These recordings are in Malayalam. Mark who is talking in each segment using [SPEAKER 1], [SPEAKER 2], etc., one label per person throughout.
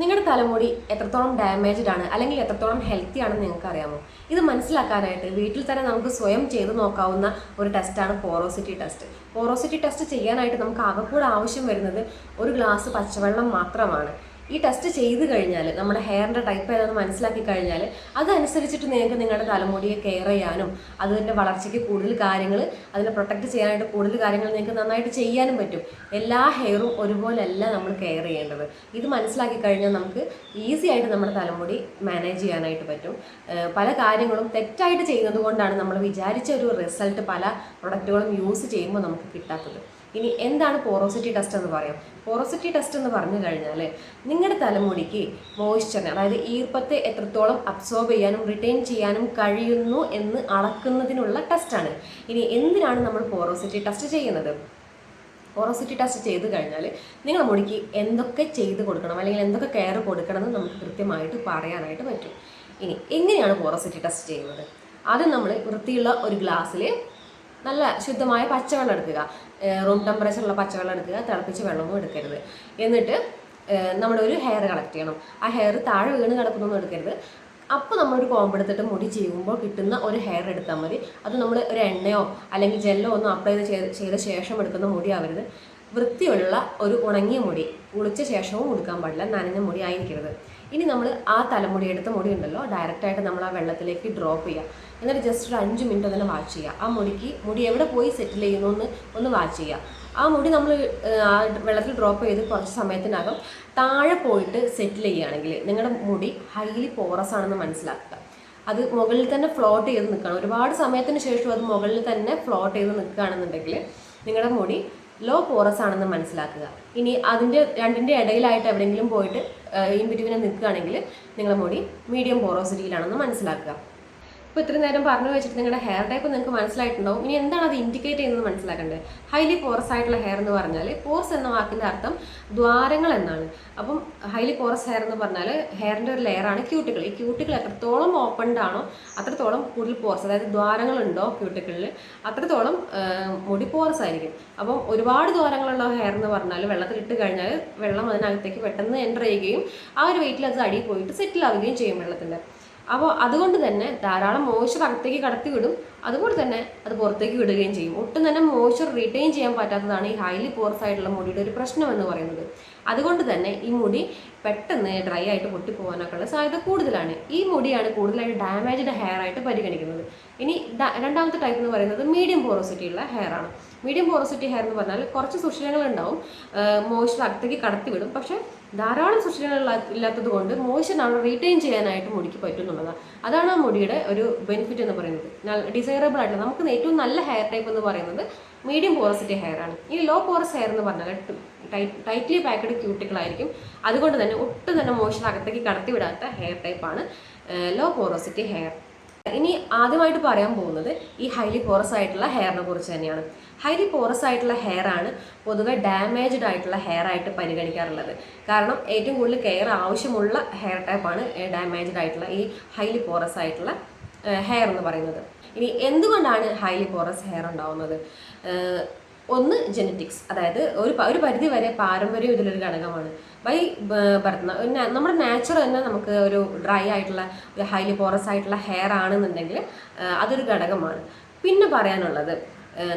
[SPEAKER 1] നിങ്ങളുടെ തലമുടി എത്രത്തോളം ഡാമേജ്ഡ് ആണ്? അല്ലെങ്കിൽ എത്രത്തോളം ഹെൽത്തി ആണെന്ന് നിങ്ങൾക്ക് അറിയാമോ ഇത് മനസ്സിലാക്കാനായിട്ട് വീട്ടിൽ തന്നെ നമുക്ക് സ്വയം ചെയ്തു നോക്കാവുന്ന ഒരു ടെസ്റ്റാണ് പോറോസിറ്റി ടെസ്റ്റ് പോറോസിറ്റി ടെസ്റ്റ് ചെയ്യാനായിട്ട് നമുക്ക് ആകെക്കൂടെ ആവശ്യം വരുന്നത് ഒരു ഗ്ലാസ് പച്ചവെള്ളം മാത്രമാണ്. ഈ ടെസ്റ്റ് ചെയ്ത് കഴിഞ്ഞാൽ നമ്മുടെ ഹെയറിന്റെ ടൈപ്പ് ഏതാണെന്ന് മനസ്സിലാക്കി കഴിഞ്ഞാൽ അതനുസരിച്ചിട്ട് നിങ്ങൾക്ക് നിങ്ങളുടെ തലമുടിയെ കെയർ ചെയ്യാനും അതിന്റെ വളർച്ചയ്ക്ക് കൂടുതൽ കാര്യങ്ങൾ അതിനെ പ്രൊട്ടക്റ്റ് ചെയ്യാനായിട്ട് കൂടുതൽ കാര്യങ്ങൾ നിങ്ങൾക്ക് നന്നായിട്ട് ചെയ്യാനും പറ്റും. എല്ലാ ഹെയറും ഒരുപോലെയല്ല നമ്മൾ കെയർ ചെയ്യേണ്ടത്. ഇത് മനസ്സിലാക്കി കഴിഞ്ഞാൽ നമുക്ക് ഈസി ആയിട്ട് നമ്മുടെ തലമുടി മാനേജ് ചെയ്യാനായിട്ട് പറ്റും. പല കാര്യങ്ങളും തെറ്റായിട്ട് ചെയ്യുന്നത് കൊണ്ടാണ് നമ്മൾ വിചാരിച്ച ഒരു റിസൾട്ട് പല പ്രൊഡക്റ്റുകളും യൂസ് ചെയ്യുമ്പോൾ നമുക്ക് കിട്ടാത്തത്. ഇനി എന്താണ് പോറോസിറ്റി ടെസ്റ്റ് എന്ന് പറയാം. പോറോസിറ്റി ടെസ്റ്റ് എന്ന് പറഞ്ഞു കഴിഞ്ഞാൽ നിങ്ങളുടെ തലമുടിക്ക് മോയ്സ്ചറിനെ അതായത് ഈർപ്പത്തെ എത്രത്തോളം അബ്സോർബ് ചെയ്യാനും റിട്ടൈൻ ചെയ്യാനും കഴിയുന്നു എന്ന് അളക്കുന്നതിനുള്ള ടെസ്റ്റാണ് ഇനി എന്തിനാണ് നമ്മൾ പോറോസിറ്റി ടെസ്റ്റ് ചെയ്യുന്നത്? പോറോസിറ്റി ടെസ്റ്റ് ചെയ്ത് കഴിഞ്ഞാൽ നിങ്ങൾ മുടിക്ക് എന്തൊക്കെ ചെയ്ത് കൊടുക്കണം അല്ലെങ്കിൽ എന്തൊക്കെ കെയർ കൊടുക്കണം എന്ന് നമുക്ക് കൃത്യമായിട്ട് പറയാനായിട്ട് പറ്റും. ഇനി എങ്ങനെയാണ് പോറോസിറ്റി ടെസ്റ്റ് ചെയ്യുന്നത്? ആദ്യം നമ്മൾ വൃത്തിയുള്ള ഒരു ഗ്ലാസ്സിൽ നല്ല ശുദ്ധമായ പച്ചവെള്ളം എടുക്കുക. റൂം ടെമ്പറേച്ചറുള്ള പച്ചവെള്ളം എടുക്കുക തിളപ്പിച്ച വെള്ളവും എടുക്കരുത്. എന്നിട്ട് ഒരു ഹെയർ കളക്ട് ചെയ്യണം. ആ ഹെയർ താഴെ വീണ് കിടക്കുന്നൊന്നും എടുക്കരുത്. അപ്പോൾ നമ്മളൊരു കോമ്പ് എടുത്തിട്ട് മുടി ചെയ്യുമ്പോൾ കിട്ടുന്ന ഒരു ഹെയർ എടുത്താൽ മതി. അത് നമ്മൾ ഒരു എണ്ണയോ അല്ലെങ്കിൽ ജെല്ലോ ഒന്നും അപ്ലൈ ചെയ്ത് ചെയ്ത ശേഷം എടുക്കുന്ന മുടി ആവരുത്. വൃത്തിയുള്ള ഒരു ഉണങ്ങിയ മുടി കുളിച്ച ശേഷവും കൊടുക്കാൻ പാടില്ല. നനഞ്ഞ മുടി ആയിരിക്കരുത്. ഇനി നമ്മൾ ആ തലമുടി എടുത്ത മുടി ഉണ്ടല്ലോ ഡയറക്റ്റായിട്ട് നമ്മൾ ആ വെള്ളത്തിലേക്ക് ഡ്രോപ്പ് ചെയ്യുക എന്നിട്ട് ജസ്റ്റ് ഒരു അഞ്ച് മിനിറ്റ് തന്നെ വാച്ച് ചെയ്യുക ആ മുടിക്ക് മുടി എവിടെ പോയി സെറ്റിൽ ചെയ്യുന്നു എന്ന് ഒന്ന് വാച്ച് ചെയ്യുക ആ മുടി നമ്മൾ ആ വെള്ളത്തിൽ ഡ്രോപ്പ് ചെയ്ത് കുറച്ച് സമയത്തിനകം താഴെ പോയിട്ട് സെറ്റിൽ ചെയ്യുകയാണെങ്കിൽ നിങ്ങളുടെ മുടി ഹൈലി പോറസ് ആണെന്ന് മനസ്സിലാക്കുക. അത് മുകളിൽ തന്നെ ഫ്ലോട്ട് ചെയ്ത് നിൽക്കണം. ഒരുപാട് സമയത്തിന് ശേഷം അത് മുകളിൽ തന്നെ ഫ്ലോട്ട് ചെയ്ത് നിൽക്കുകയാണെന്നുണ്ടെങ്കിൽ നിങ്ങളുടെ മുടി ലോ പോറസ് ആണെന്ന് മനസ്സിലാക്കുക. ഇനി അതിന്റെ രണ്ടിന്റെ ഇടയിലായിട്ട് എവിടെയെങ്കിലും പോയിട്ട് ഇൻ ബിറ്റ്വീനെ നിൽക്കുകയാണെങ്കിൽ നിങ്ങളുടെ മുടി മീഡിയം പോറോസിറ്റിയിലാണെന്ന് മനസ്സിലാക്കുക. ഇപ്പോൾ ഇത്രയും നേരം പറഞ്ഞു വെച്ചിട്ട് നിങ്ങളുടെ ഹെയർ ടൈപ്പ് നിങ്ങൾക്ക് മനസ്സിലായിട്ടുണ്ടാവും. ഇനി എന്താണ് അത് ഇൻഡിക്കേറ്റ് ചെയ്യുന്നത് മനസ്സിലാക്കേണ്ടത് ഹൈലി പോറസ് ആയിട്ടുള്ള ഹെയർ എന്ന് പറഞ്ഞാൽ പോർസ് എന്ന വാക്കിന്റെ അർത്ഥം ദ്വാരങ്ങൾ എന്നാണ്. അപ്പം ഹൈലി പോറസ് ഹെയർ എന്ന് പറഞ്ഞാൽ ഹെയറിന്റെ ഒരു ലെയറാണ് ക്യൂട്ടിക്കിൾ ഈ ക്യൂട്ടിക്കിൾ എത്രത്തോളം ഓപ്പൺഡ് ആണോ അത്രത്തോളം കൂടുതൽ പോർസ് അതായത് ദ്വാരങ്ങളുണ്ടോ ക്യൂട്ടിക്കിളിൽ അത്രത്തോളം മുടി പോറസ് ആയിരിക്കും. അപ്പം ഒരുപാട് ദ്വാരങ്ങളുള്ള ഹെയർ എന്ന് പറഞ്ഞാൽ വെള്ളത്തിൽ ഇട്ട് കഴിഞ്ഞാൽ വെള്ളം അതിനകത്തേക്ക് പെട്ടെന്ന് എന്റർ ചെയ്യുകയും ആ ഒരു വെയിറ്റിൽ അത് അടിയിൽ പോയിട്ട് സെറ്റിൽ ആവുകയും ചെയ്യും വെള്ളത്തിന്റെ അപ്പോൾ അതുകൊണ്ട് തന്നെ ധാരാളം മോയ്സ്ചർ അകത്തേക്ക് കടത്തി വിടും അതുപോലെ തന്നെ അത് പുറത്തേക്ക് വിടുകയും ചെയ്യും. ഒട്ടും തന്നെ മോയ്സ്ചർ റീറ്റെയിൻ ചെയ്യാൻ പറ്റാത്തതാണ് ഈ ഹൈലി പോർസ് ആയിട്ടുള്ള മുടിയുടെ ഒരു പ്രശ്നം എന്ന് പറയുന്നത്. അതുകൊണ്ട് തന്നെ ഈ മുടി പെട്ടെന്ന് ഡ്രൈ ആയിട്ട് പൊട്ടിപ്പോകാനൊക്കെയുള്ള സാധ്യത കൂടുതലാണ്. ഈ മുടിയാണ് കൂടുതലായിട്ട് ഡാമേജ്ഡ് ഹെയർ ആയിട്ട് പരിഗണിക്കുന്നത്. ഇനി രണ്ടാമത്തെ ടൈപ്പ് എന്ന് പറയുന്നത് മീഡിയം പോറോസിറ്റി ഉള്ള ഹെയർ ആണ്. മീഡിയം പോറോസിറ്റി ഹെയർ എന്ന് പറഞ്ഞാൽ കുറച്ച് സുഷിരങ്ങൾ ഉണ്ടാവും മോയ്സ്ചർ അകത്തേക്ക് കടത്തി വിടും പക്ഷേ ധാരാളം സുഷിരങ്ങൾ ഇല്ലാത്തത് കൊണ്ട് മോയ്സ്ചർ നമ്മൾ റീറ്റെയിൻ ചെയ്യാനായിട്ട് മുടിക്ക് പറ്റുന്നുള്ളതാണ് അതാണ് ആ മുടിയുടെ ഒരു ബെനിഫിറ്റ് എന്ന് പറയുന്നത്. ഡിസൈറബിൾ ആയിട്ടുള്ള നമുക്ക് ഏറ്റവും നല്ല ഹെയർ ടൈപ്പ് എന്ന് പറയുന്നത് മീഡിയം പോറസിറ്റി ഹെയർ ആണ്. ഈ ലോ പോറസ് ഹെയർ എന്ന് പറഞ്ഞാൽ ടൈറ്റ്ലി പാക്കഡ് ക്യൂട്ടിക്കളായിരിക്കും അതുകൊണ്ട് തന്നെ ഒട്ടും തന്നെ മോയ്സ്ചർ അകത്തേക്ക് കടത്തിവിടാത്ത ഹെയർ ടൈപ്പാണ് ലോ പോറസിറ്റി ഹെയർ ഇനി ആദ്യമായിട്ട് പറയാൻ പോകുന്നത് ഈ ഹൈലി പോറസ് ആയിട്ടുള്ള ഹെയറിനെ കുറിച്ച് തന്നെയാണ്. ഹൈലി പോറസ് ആയിട്ടുള്ള ഹെയർ ആണ് പൊതുവെ ഡാമേജ്ഡ് ആയിട്ടുള്ള ഹെയർ ആയിട്ട് പരിഗണിക്കാറുള്ളത്. കാരണം ഏറ്റവും കൂടുതൽ കെയർ ആവശ്യമുള്ള ഹെയർ ടൈപ്പാണ് ഡാമേജ്ഡ് ആയിട്ടുള്ള ഈ ഹൈലി പോറസ് ആയിട്ടുള്ള ഹെയർ എന്ന് പറയുന്നത്. ഇനി എന്തുകൊണ്ടാണ് ഹൈലി പോറസ് ഹെയർ ഉണ്ടാവുന്നത്? ഒന്ന് ജെനറ്റിക്സ് അതായത് ഒരു ഒരു പരിധി വരെ പാരമ്പര്യം ഇതിലൊരു ഘടകമാണ്. ബൈ ബർത്ത് നമ്മുടെ നാച്ചുറൽ തന്നെ നമുക്ക് ഒരു ഡ്രൈ ആയിട്ടുള്ള ഒരു ഹൈലി പോറസ് ആയിട്ടുള്ള ഹെയർ ആണെന്നുണ്ടെങ്കിൽ അതൊരു ഘടകമാണ്. പിന്നെ പറയാനുള്ളത്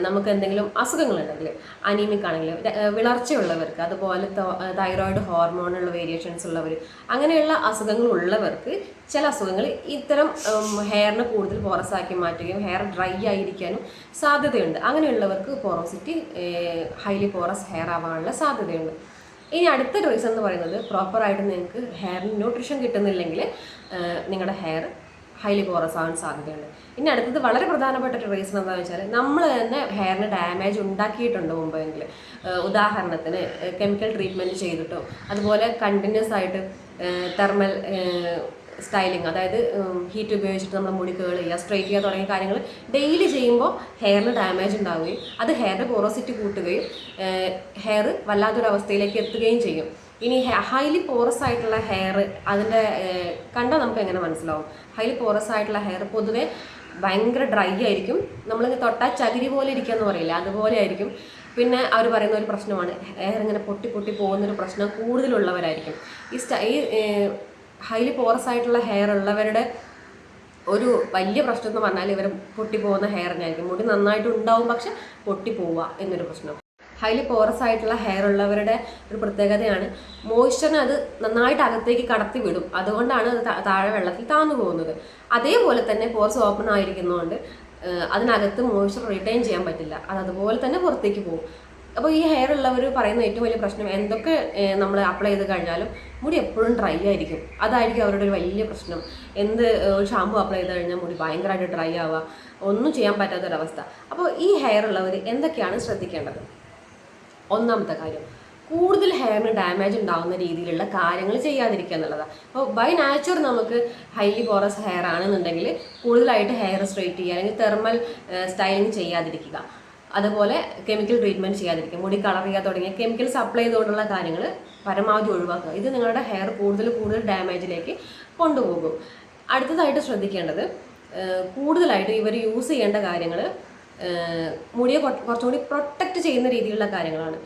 [SPEAKER 1] നമുക്ക് എന്തെങ്കിലും അസുഖങ്ങളുണ്ടെങ്കിൽ അനീമിക് ആണെങ്കിൽ വിളർച്ചയുള്ളവർക്ക് അതുപോലെ തൈറോയിഡ് ഹോർമോണുള്ള വേരിയേഷൻസ് ഉള്ളവർ അങ്ങനെയുള്ള അസുഖങ്ങൾ ഉള്ളവർക്ക് ചില അസുഖങ്ങൾ ഇത്തരം ഹെയറിനെ കൂടുതൽ പോറസ് ആക്കി മാറ്റുകയും ഹെയർ ഡ്രൈ ആയിരിക്കാനും സാധ്യതയുണ്ട്. അങ്ങനെയുള്ളവർക്ക് പോറോസിറ്റി ഹൈലി പോറസ് ഹെയർ ആവാനുള്ള സാധ്യതയുണ്ട്. ഇനി അടുത്ത റീസൺ എന്ന് പറയുന്നത് പ്രോപ്പറായിട്ട് നിങ്ങൾക്ക് ഹെയറിന് ന്യൂട്രീഷൻ കിട്ടുന്നില്ലെങ്കിൽ നിങ്ങളുടെ ഹെയർ ഹൈലി പോറസ് ആവാൻ സാധ്യതയുണ്ട്. ഇനി അടുത്തത് വളരെ പ്രധാനപ്പെട്ട ഒരു റീസൺ എന്താണെന്ന് വെച്ചാൽ നമ്മൾ തന്നെ ഹെയറിന് ഡാമേജ് ഉണ്ടാക്കിയിട്ടുണ്ട് മുമ്പെങ്കിൽ. ഉദാഹരണത്തിന് കെമിക്കൽ ട്രീറ്റ്മെന്റ് ചെയ്തിട്ടോ അതുപോലെ കണ്ടിന്യൂസ് ആയിട്ട് തെർമൽ സ്റ്റൈലിങ് അതായത് ഹീറ്റ് ഉപയോഗിച്ചിട്ട് നമ്മൾ മുടി കേൾ ചെയ്യുക സ്ട്രൈറ്റ് ചെയ്യുക തുടങ്ങിയ കാര്യങ്ങൾ ഡെയിലി ചെയ്യുമ്പോൾ ഹെയറിന് ഡാമേജ് ഉണ്ടാവുകയും അത് ഹെയറിന്റെ പോറോസിറ്റി കൂട്ടുകയും ഹെയർ വല്ലാത്തൊരവസ്ഥയിലേക്ക് എത്തുകയും ചെയ്യും. ഇനി ഹൈലി പോറസ് ആയിട്ടുള്ള ഹെയർ അതിന്റെ കണ്ടാൽ നമുക്ക് എങ്ങനെ മനസ്സിലാവും? ഹൈലി പോറസ് ആയിട്ടുള്ള ഹെയർ പൊതുവേ ഭയങ്കര ഡ്രൈ ആയിരിക്കും. നമ്മൾ തൊട്ടാൽ ചകിരി പോലെ ഇരിക്കുക എന്ന് പറയില്ല അതുപോലെ ആയിരിക്കും. പിന്നെ അവർ പറയുന്ന ഒരു പ്രശ്നമാണ് ഹെയർ ഇങ്ങനെ പൊട്ടി പൊട്ടി പോകുന്നൊരു പ്രശ്നം കൂടുതലുള്ളവരായിരിക്കും. ഈ സ്റ്റ ഹൈലി പോറസ് ആയിട്ടുള്ള ഹെയർ ഉള്ളവരുടെ ഒരു വലിയ പ്രശ്നം എന്ന് പറഞ്ഞാൽ ഇവർ പൊട്ടിപ്പോകുന്ന ഹെയറിനായിരിക്കും മുടി നന്നായിട്ട് ഉണ്ടാവും പക്ഷെ പൊട്ടിപ്പോവുക എന്നൊരു പ്രശ്നം. ഹൈലി പോറസ് ആയിട്ടുള്ള ഹെയർ ഉള്ളവരുടെ ഒരു പ്രത്യേകതയാണ്. മോയ്സ്ചറിനെ അത് നന്നായിട്ട് അകത്തേക്ക് കടത്തി വിടും അതുകൊണ്ടാണ് അത് താഴെ വെള്ളത്തിൽ താന്നു പോകുന്നത്. അതേപോലെ തന്നെ പോറസ് ഓപ്പൺ ആയിരിക്കുന്നതുകൊണ്ട് അതിനകത്ത് മോയ്സ്ചർ റിട്ടൈൻ ചെയ്യാൻ പറ്റില്ല. അത് അതുപോലെ തന്നെ പുറത്തേക്ക് പോകും. അപ്പോൾ ഈ ഹെയർ ഉള്ളവർ പറയുന്ന ഏറ്റവും വലിയ പ്രശ്നം എന്തൊക്കെ നമ്മൾ അപ്ലൈ ചെയ്ത് കഴിഞ്ഞാലും മുടി എപ്പോഴും ഡ്രൈ ആയിരിക്കും. അതായിരിക്കും അവരുടെ ഒരു വലിയ പ്രശ്നം. എന്ത് ഷാമ്പു അപ്ലൈ ചെയ്ത് കഴിഞ്ഞാൽ മുടി ഭയങ്കരമായിട്ട് ഡ്രൈ ആവുക. ഒന്നും ചെയ്യാൻ പറ്റാത്തൊരവസ്ഥ. അപ്പോൾ ഈ ഹെയർ ഉള്ളവർ എന്തൊക്കെയാണ് ശ്രദ്ധിക്കേണ്ടത്? ഒന്നാമത്തെ കാര്യം. കൂടുതൽ ഹെയറിന് ഡാമേജ് ഉണ്ടാകുന്ന രീതിയിലുള്ള കാര്യങ്ങൾ ചെയ്യാതിരിക്കുക എന്നുള്ളതാണ് അപ്പോൾ ബൈ നാച്ചുർ നമുക്ക് ഹൈലി പോറസ് ഹെയർ ആണെന്നുണ്ടെങ്കിൽ കൂടുതലായിട്ട് ഹെയർ സ്ട്രെയിറ്റ് ചെയ്യുക അല്ലെങ്കിൽ തെർമൽ സ്റ്റൈലിംഗ് ചെയ്യാതിരിക്കുക. അതുപോലെ കെമിക്കൽ ട്രീറ്റ്മെന്റ് ചെയ്യാതിരിക്കുക. മുടി കളർ ചെയ്യുക തുടങ്ങിയ കെമിക്കൽ സപ്ലൈ ചെയ്തുകൊണ്ടുള്ള കാര്യങ്ങൾ പരമാവധി ഒഴിവാക്കുക. ഇത് നിങ്ങളുടെ ഹെയർ കൂടുതൽ കൂടുതൽ ഡാമേജിലേക്ക് കൊണ്ടുപോകും. അടുത്തതായിട്ട് ശ്രദ്ധിക്കേണ്ടത് കൂടുതലായിട്ട് ഇവർ യൂസ് ചെയ്യേണ്ട കാര്യങ്ങൾ മുടിയെ കുറച്ചുകൂടി കുറച്ചും കൂടി പ്രൊട്ടക്റ്റ് ചെയ്യുന്ന രീതിയിലുള്ള കാര്യങ്ങളാണ്.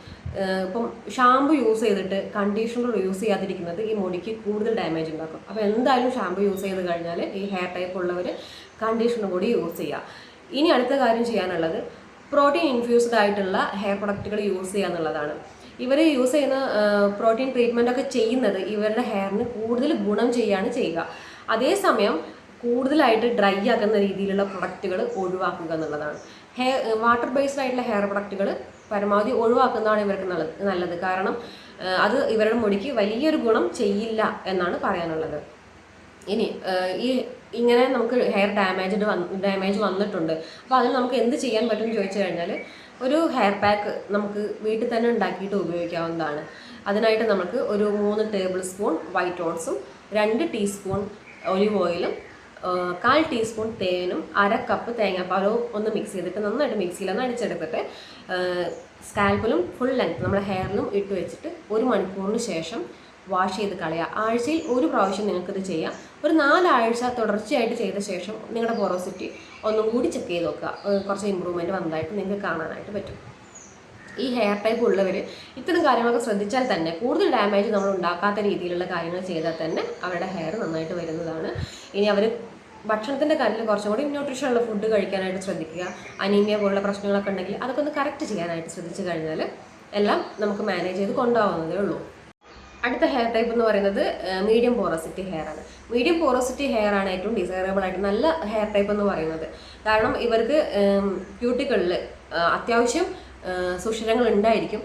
[SPEAKER 1] ഇപ്പം ഷാമ്പു യൂസ് ചെയ്തിട്ട് കണ്ടീഷണർ യൂസ് ചെയ്യാതിരിക്കുന്നത് ഈ മുടിക്ക് കൂടുതൽ ഡാമേജ് ഉണ്ടാക്കും. അപ്പോൾ എന്തായാലും ഷാമ്പു യൂസ് ചെയ്ത് കഴിഞ്ഞാൽ ഈ ഹെയർ ടൈപ്പ് ഉള്ളവർ കണ്ടീഷണർ കൂടി യൂസ് ചെയ്യുക ഇനി അടുത്ത കാര്യം ചെയ്യാനുള്ളത് പ്രോട്ടീൻ ഇൻഫ്യൂസ്ഡ് ആയിട്ടുള്ള ഹെയർ പ്രൊഡക്റ്റുകൾ യൂസ് ചെയ്യുക എന്നുള്ളതാണ്. ഇവർ യൂസ് ചെയ്യുന്ന പ്രോട്ടീൻ ട്രീറ്റ്മെന്റ് ഒക്കെ ചെയ്യുന്നത് ഇവരുടെ ഹെയറിന് കൂടുതൽ ഗുണം ചെയ്യുകയാണ് ചെയ്യുക. അതേസമയം കൂടുതലായിട്ട് ഡ്രൈ ആക്കുന്ന രീതിയിലുള്ള പ്രൊഡക്റ്റുകൾ ഒഴിവാക്കുക എന്നുള്ളതാണ്. ഹെയർ വാട്ടർ ബേസ്ഡ് ആയിട്ടുള്ള ഹെയർ പ്രൊഡക്റ്റുകൾ പരമാവധി ഒഴിവാക്കുന്നതാണ് ഇവർക്ക് നല്ലത്. കാരണം അത് ഇവരുടെ മുടിക്ക് വലിയൊരു ഗുണം ചെയ്യില്ല എന്നാണ് പറയാനുള്ളത്. ഇനി ഈ ഇങ്ങനെ നമുക്ക് ഹെയർ ഡാമേജ് വന്ന് ഡാമേജ് വന്നിട്ടുണ്ട്. അപ്പോൾ അതിന് നമുക്ക് എന്ത് ചെയ്യാൻ പറ്റും ചോദിച്ചു കഴിഞ്ഞാൽ ഒരു ഹെയർ പാക്ക് നമുക്ക് വീട്ടിൽ തന്നെ ഉണ്ടാക്കിയിട്ട് ഉപയോഗിക്കാവുന്നതാണ്. അതിനായിട്ട് നമുക്ക് ഒരു മൂന്ന് ടേബിൾ സ്പൂൺ വൈറ്റ് ഓട്സും രണ്ട് ടീസ്പൂൺ ഒലിവ് ഓയിലും കാൽ ടീസ്പൂൺ തേനും അര കപ്പ് തേങ്ങാപ്പാലോ ഒന്ന് മിക്സ് ചെയ്തിട്ട് നന്നായിട്ട് മിക്സിയിലൊന്ന് അടിച്ചെടുത്തിട്ട് സ്കാൽപ്പിലും ഫുൾ ലെങ്ത് നമ്മുടെ ഹെയറിലും ഇട്ട് വെച്ചിട്ട് ഒരു മണിക്കൂറിന് ശേഷം വാഷ് ചെയ്ത് കളയുക ആഴ്ചയിൽ ഒരു പ്രാവശ്യം നിങ്ങൾക്കിത് ചെയ്യാം. ഒരു നാലാഴ്ച തുടർച്ചയായിട്ട് ചെയ്ത ശേഷം നിങ്ങളുടെ പൊറോസിറ്റി ഒന്നും കൂടി ചെക്ക് ചെയ്ത് നോക്കുക. കുറച്ച് ഇമ്പ്രൂവ്മെന്റ് വന്നതായിട്ട് നിങ്ങൾക്ക് കാണാനായിട്ട് പറ്റും. ഈ ഹെയർ ടൈപ്പ് ഉള്ളവർ ഇത്തരം കാര്യങ്ങളൊക്കെ ശ്രദ്ധിച്ചാൽ തന്നെ കൂടുതൽ ഡാമേജ് നമ്മൾ ഉണ്ടാക്കാത്ത രീതിയിലുള്ള കാര്യങ്ങൾ ചെയ്താൽ തന്നെ അവരുടെ ഹെയർ നന്നായിട്ട് വരുന്നതാണ്. ഇനി അവർ ഭക്ഷണത്തിന്റെ കാര്യത്തിൽ കുറച്ചും കൂടി ന്യൂട്രീഷൻ ഉള്ള ഫുഡ് കഴിക്കാനായിട്ട് ശ്രദ്ധിക്കുക. അനീമിയ പോലുള്ള പ്രശ്നങ്ങളൊക്കെ ഉണ്ടെങ്കിൽ അതൊക്കെ ഒന്ന് കറക്റ്റ് ചെയ്യാനായിട്ട് ശ്രദ്ധിച്ചു കഴിഞ്ഞാൽ എല്ലാം നമുക്ക് മാനേജ് ചെയ്ത് കൊണ്ടുപോകുന്നതേ ഉള്ളൂ. അടുത്ത ഹെയർ ടൈപ്പ് എന്ന് പറയുന്നത് മീഡിയം പോറോസിറ്റി ഹെയർ ആണ്. മീഡിയം പോറോസിറ്റി ഹെയർ ആണ് ഏറ്റവും ഡിസൈറബിൾ ആയിട്ട് നല്ല ഹെയർ ടൈപ്പ് എന്ന് പറയുന്നത്. കാരണം ഇവർക്ക് ക്യൂട്ടികളിൽ അത്യാവശ്യം സുഷിരങ്ങൾ ഉണ്ടായിരിക്കും.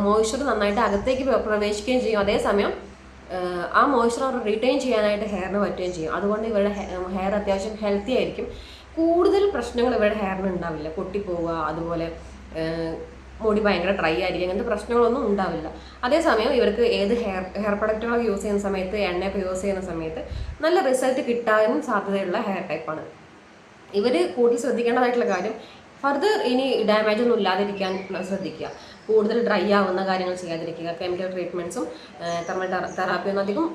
[SPEAKER 1] മോയ്സ്ചർ നന്നായിട്ട് അകത്തേക്ക് പ്ര- പ്രവേശിക്കുകയും ചെയ്യും. അതേസമയം ആ, മോയ്സ്ചർ റിട്ടേൺ ചെയ്യാനായിട്ട് ഹെയറിന് പറ്റുകയും ചെയ്യും. അതുകൊണ്ട് ഇവരുടെ ഹെയർ അത്യാവശ്യം ഹെൽത്തി ആയിരിക്കും. കൂടുതൽ പ്രശ്നങ്ങൾ ഇവരുടെ ഹെയറിന് ഉണ്ടാവില്ല. പൊട്ടിപ്പോവുക അതുപോലെ മുടി ഭയങ്കര ഡ്രൈ ആയിരിക്കും. അങ്ങനത്തെ പ്രശ്നങ്ങളൊന്നും ഉണ്ടാവില്ല. അതേസമയം ഇവർക്ക് ഏത് ഹെയർ ഹെയർ പ്രൊഡക്റ്റുകളൊക്കെ യൂസ് ചെയ്യുന്ന സമയത്ത് എണ്ണയൊക്കെ യൂസ് ചെയ്യുന്ന സമയത്ത് നല്ല റിസൾട്ട് കിട്ടാനും സാധ്യതയുള്ള ഹെയർ ടൈപ്പാണ് ഇവർ കൂടുതൽ ശ്രദ്ധിക്കേണ്ടതായിട്ടുള്ള കാര്യം ഫർദർ ഇനി ഡാമേജ് ഒന്നും ഇല്ലാതിരിക്കാൻ ശ്രദ്ധിക്കുക. കൂടുതൽ ഡ്രൈ ആവുന്ന കാര്യങ്ങൾ ചെയ്യാതിരിക്കുക. കെമിക്കൽ ട്രീറ്റ്മെന്റ്സും തെർമൽ തെറാപ്പിയൊന്നും അധികം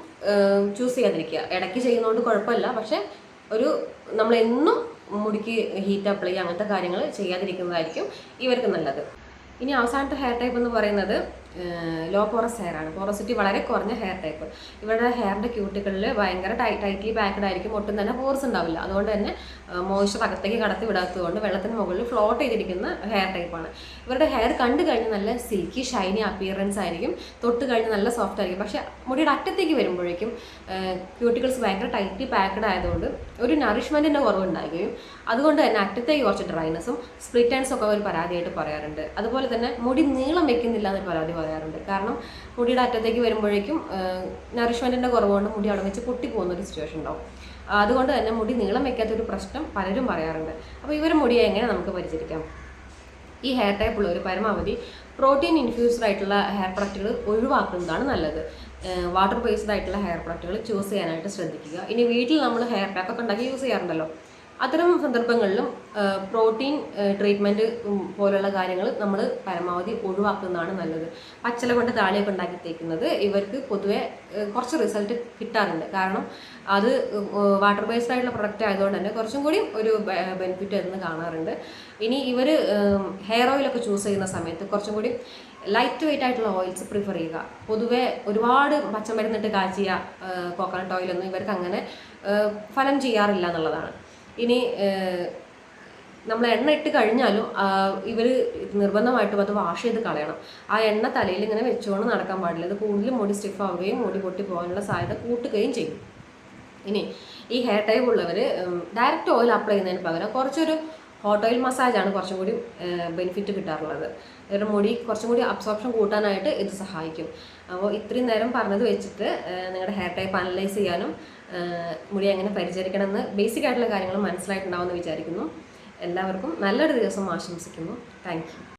[SPEAKER 1] ചൂസ് ചെയ്യാതിരിക്കുക. ഇടയ്ക്ക് ചെയ്യുന്നതുകൊണ്ട് കുഴപ്പമില്ല. പക്ഷേ ഒരു നമ്മളെന്നും മുടിക്ക് ഹീറ്റ് അപ്ലൈ അങ്ങനത്തെ കാര്യങ്ങൾ ചെയ്യാതിരിക്കുന്നതായിരിക്കും ഇവർക്ക് നല്ലത്. ഇനി അവസാനത്തെ ഹെയർ ടൈപ്പ് എന്ന് പറയുന്നത് ലോ പോറസ് ഹെയർ ആണ്. പോറസിറ്റി വളരെ കുറഞ്ഞ ഹെയർ ടൈപ്പ് ഇവരുടെ ഹെയറിന്റെ ക്യൂട്ടികളിൽ ഭയങ്കര ടൈറ്റ്ലി പാക്ക്ഡ് ആയിരിക്കും. ഒട്ടും തന്നെ പോർസ് ഉണ്ടാവില്ല. അതുകൊണ്ട് തന്നെ മോയ്സ്ചർ അകത്തേക്ക് കടത്തി വിടാത്തതുകൊണ്ട് വെള്ളത്തിന് മുകളിൽ ഫ്ലോട്ട് ചെയ്തിരിക്കുന്ന ഹെയർ ടൈപ്പാണ് ഇവരുടെ ഹെയർ കണ്ടു കഴിഞ്ഞാൽ നല്ല സിൽക്കി ഷൈനി അപ്പിയറൻസ് ആയിരിക്കും. തൊട്ട് കഴിഞ്ഞാൽ നല്ല സോഫ്റ്റ് ആയിരിക്കും. പക്ഷേ മുടിയുടെ അറ്റത്തേക്ക് വരുമ്പോഴേക്കും ക്യൂട്ടിക്കിൾസ് ഭയങ്കര ടൈറ്റ്ലി പാക്ക്ഡ് ആയതുകൊണ്ട് ഒരു നറിഷ്മെന്റിന്റെ കുറവുണ്ടാകുകയും അതുകൊണ്ട് തന്നെ അറ്റത്തേക്ക് കുറച്ച് ഡ്രൈനസും സ്പ്ലിറ്റ് ഒക്കെ ഒരു പരാതിയായിട്ട് പറയാറുണ്ട്. അതുപോലെ തന്നെ മുടി നീളം വെക്കുന്നില്ല എന്നൊരു പരാതി പറയാറുണ്ട്. കാരണം മുടിയുടെ അറ്റത്തേക്ക് വരുമ്പോഴേക്കും നറിഷ്മെന്റിന്റെ കുറവുകൊണ്ട് മുടി അവിടെ വെച്ച് പൊട്ടിപ്പോകുന്ന ഒരു സിറ്റുവേഷൻ ഉണ്ടാവും. അതുകൊണ്ട് തന്നെ മുടി നീളം വെക്കാത്തൊരു പ്രശ്നം പലരും പറയാറുണ്ട്. അപ്പോൾ ഇവർ മുടിയെ എങ്ങനെ നമുക്ക് പരിചരിക്കാം? ഈ ഹെയർ ടൈപ്പ് ഉള്ള ഒരു പരമാവധി പ്രോട്ടീൻ ഇൻഫ്യൂസ്ഡ് ആയിട്ടുള്ള ഹെയർ പ്രൊഡക്റ്റുകൾ ഒഴിവാക്കുന്നതാണ് നല്ലത്. വാട്ടർ ബേസ്ഡ് ആയിട്ടുള്ള ഹെയർ പ്രൊഡക്റ്റുകൾ ചൂസ് ചെയ്യാനായിട്ട് ശ്രദ്ധിക്കുക. ഇനി വീട്ടിൽ നമ്മൾ ഹെയർ പാക്ക് ഒക്കെ ഉണ്ടാക്കി യൂസ് ചെയ്യാറുണ്ടല്ലോ. അത്തരം സന്ദർഭങ്ങളിലും പ്രോട്ടീൻ ട്രീറ്റ്മെന്റ് പോലുള്ള കാര്യങ്ങൾ നമ്മൾ പരമാവധി ഒഴിവാക്കുന്നതാണ് നല്ലത്. പച്ചില കൊണ്ട് താളിയൊക്കെ ഉണ്ടാക്കി തേക്കുന്നത് ഇവർക്ക് പൊതുവെ കുറച്ച് റിസൾട്ട് കിട്ടാറുണ്ട്. കാരണം അത് വാട്ടർ ബേസ്ഡ് ആയിട്ടുള്ള പ്രൊഡക്റ്റ് ആയതുകൊണ്ട് തന്നെ കുറച്ചും കൂടി ഒരു ബെനിഫിറ്റ് എന്ന് കാണാറുണ്ട്. ഇനി ഇവർ ഹെയർ ഓയിലൊക്കെ ചൂസ് ചെയ്യുന്ന സമയത്ത് കുറച്ചും കൂടി ലൈറ്റ് വെയിറ്റ് ആയിട്ടുള്ള ഓയിൽസ് പ്രിഫർ ചെയ്യുക. പൊതുവെ ഒരുപാട് പച്ചമരുന്നിട്ട് കാച്ചിയ കോക്കനട്ട് ഓയിലൊന്നും ഇവർക്ക് അങ്ങനെ ഫലം ചെയ്യാറില്ല എന്നുള്ളതാണ്. ഇനി നമ്മൾ എണ്ണ ഇട്ട് കഴിഞ്ഞാലും ഇവർ നിർബന്ധമായിട്ടും അത് വാഷ് ചെയ്ത് കളയണം. ആ എണ്ണ തലയിൽ ഇങ്ങനെ വെച്ചുകൊണ്ട് നടക്കാൻ പാടില്ല. ഇത് കൂടുതലും മുടി സ്റ്റിഫ് ആവുകയും മുടി പൊട്ടി പോകാനുള്ള സാധ്യത കൂട്ടുകയും ചെയ്യും. ഇനി ഈ ഹെയർ ടൈപ്പ് ഉള്ളവർ ഡയറക്റ്റ് ഓയിൽ അപ്ലൈ ചെയ്യുന്നതിന് പകരം കുറച്ചൊരു ഹോട്ട് ഓയിൽ മസാജാണ് കുറച്ചും കൂടി ബെനിഫിറ്റ് കിട്ടാറുള്ളത്. ഇവരുടെ മുടി കുറച്ചും കൂടി അബ്സോർപ്ഷൻ കൂട്ടാനായിട്ട് ഇത് സഹായിക്കും. അപ്പോൾ ഇത്രയും നേരം പറഞ്ഞത് വെച്ചിട്ട് നിങ്ങളുടെ ഹെയർ ടൈപ്പ് അനലൈസ് ചെയ്യാനും മുടി എങ്ങനെ പരിചരിക്കണമെന്ന് ബേസിക് ആയിട്ടുള്ള കാര്യങ്ങൾ മനസ്സിലായിട്ടുണ്ടാവുമെന്ന് വിചാരിക്കുന്നു. എല്ലാവർക്കും നല്ലൊരു ദിവസം ആശംസിക്കുന്നു. താങ്ക്